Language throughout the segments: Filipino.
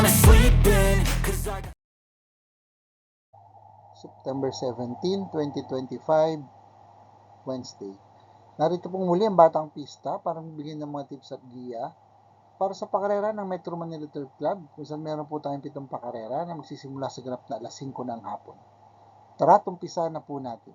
wanna sleep in, cause I got September 17, 2025, Wednesday. Narito pong muli ang Batang Pista para magbigay ng mga tips at giya para sa pakarera ng Metro Manila Turf Club kung saan meron po tayong pitong pakarera na magsisimula sa ganap na alas 5 ng hapon. Tara, tumpisa na po natin.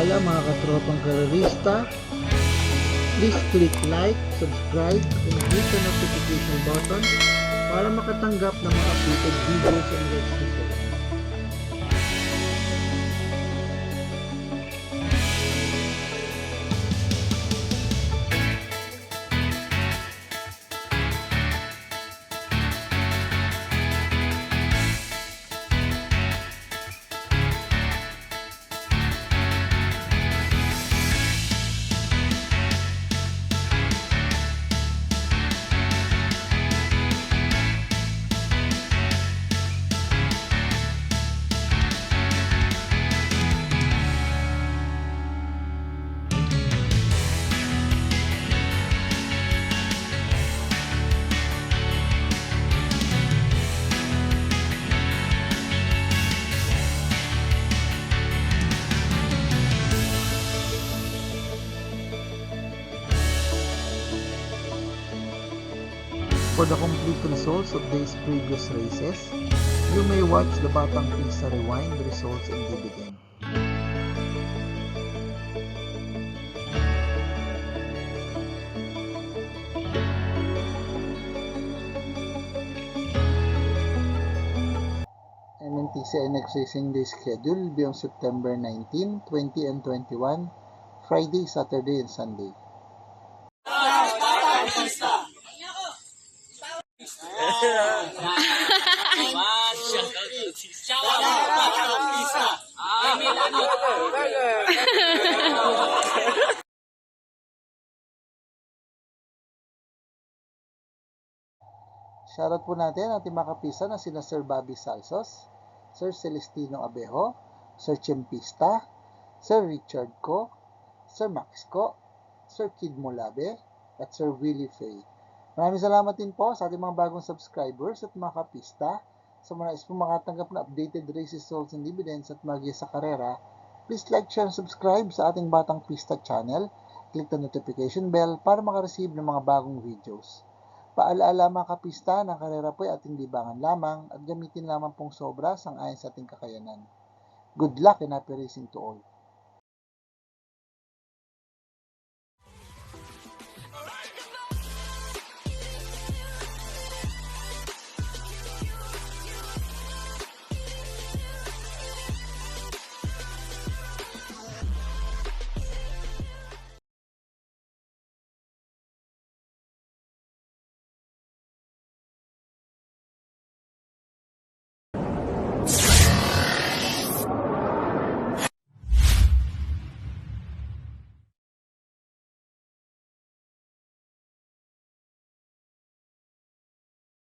Alaala mga katropang karerista, please click like, subscribe, and hit the notification button para makatanggap ng mga updated videos and next For the complete results of these previous races, you may watch the Batang Pista Rewind results and dividend. MNTC next racing day schedule will be on September 19, 20, and 21, Friday, Saturday, and Sunday. Shoutout po natin ang ating mga kapisa na sina Sir Bobby Salsos, Sir Celestino Abejo, Sir Chempista, Sir Richard Co, Sir Max Co, Sir Kid Molabe, at Sir Willie Fay. Maraming salamat din po sa ating mga bagong subscribers at mga kapista. Sa mga is makatanggap na updated race results and dividends at magiya sa karera, please like, share, and subscribe sa ating Batang Pista channel. Click the notification bell para makareceive ng mga bagong videos. Paalaala mga kapista ng karera po ay ating libangan lamang at gamitin lamang pong sobra sang ayon sa ating kakayanan. Good luck and happy racing to all.